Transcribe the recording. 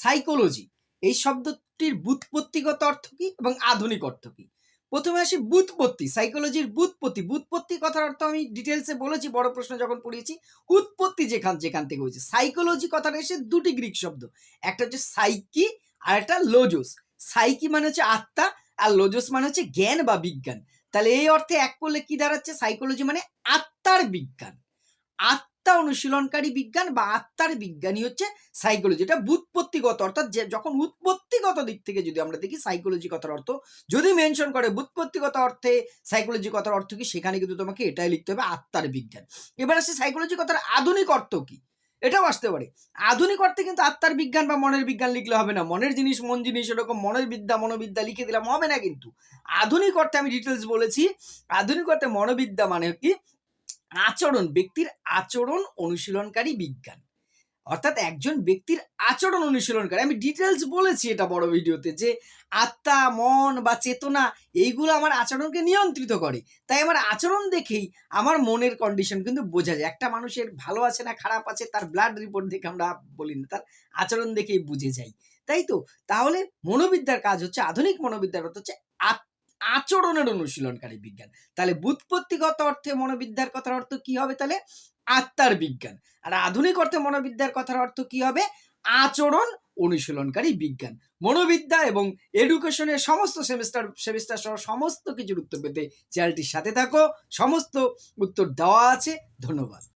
Psychology এই শব্দটির বুৎপত্তিগত অর্থ কি এবং আধুনিক অর্থ কি? প্রথমে আসি বুৎপত্তি সাইকোলজির বুৎপত্তি। বুৎপত্তি কথার অর্থ আমি ডিটেলসে বলেছি, বড় প্রশ্ন যখন পড়িয়েছি, উৎপত্তি যেখান যেখান থেকে হয়েছে। সাইকোলজি কথাটা এসে দুটি গ্রিক শব্দ, একটা হচ্ছে সাইকি আর একটা লোজোস সাইকি মানে হচ্ছে আত্মা আর লোজোস মানে হচ্ছে জ্ঞান বা বিজ্ঞান। তাহলে এই অর্থে এক করলে কি দাঁড়াচ্ছে? সাইকোলজি মানে আত্মার বিজ্ঞান। আত্মা অনুশীলনকারী বিজ্ঞান বা আত্মার বিজ্ঞানী হচ্ছে সাইকোলজি এটা বুৎপত্তিগত অর্থাৎ যে যখন উৎপত্তিগত দিক থেকে যদি আমরা দেখি সাইকোলজি কথার অর্থ, যদি মেনশন করে বুৎপত্তিগত অর্থে সাইকোলজি কথার অর্থ কি, সেখানে কিন্তু তোমাকে এটাই লিখতে হবে আত্মার বিজ্ঞান। এবার আসছে সাইকোলজি কথার আধুনিক অর্থ কি? এটাও আসতে পারে। আধুনিক অর্থে কিন্তু আত্মার বিজ্ঞান বা মনের বিজ্ঞান লিখলে হবে না। মনের জিনিস, মন জিনিস এরকম মনের বিদ্যা, মনোবিদ্যা লিখে দিলাম, হবে না কিন্তু। আধুনিক অর্থে আমি ডিটেলস বলেছি। আধুনিক অর্থে মনোবিদ্যা মানে কি? আচরণ, ব্যক্তির আচরণ অনুশীলনকারী বিজ্ঞান। অর্থাৎ একজন ব্যক্তির আচরণ অনুশীলনকারী। আমি ডিটেলস বলেছি এটা বড় ভিডিওতে যে আত্মা, মন বা চেতনা এইগুলো আমার আচরণকে নিয়ন্ত্রিত করে। তাই আমার আচরণ দেখেই আমার মনের কন্ডিশন কিন্তু বোঝা যায়। একটা মানুষের ভালো আছে না খারাপ আছে তার ব্লাড রিপোর্ট দেখে আমরা বলি না, তার আচরণ দেখেই বুঝে যাই। তাই তো? তাহলে মনোবিদ্যার কাজ হচ্ছে, আধুনিক মনোবিদ্যার হচ্ছে আত- আচরণের অনুশীলনকারী বিজ্ঞান। তাহলে বুৎপত্তিগত অর্থে মনোবিদ্যার কথার অর্থ কি হবে তাহলে? আত্মার বিজ্ঞান। আর আধুনিক অর্থে মনোবিদ্যার কথার অর্থ কি হবে? আচরণ অনুশীলনকারী বিজ্ঞান। মনোবিদ্যা এবং এডুকেশনের সমস্ত সেমিস্টার সেমিস্টার সহ সমস্ত কিছুর উত্তর পেতে চ্যানেলটির সাথে থাকো। সমস্ত উত্তর দেওয়া আছে। ধন্যবাদ।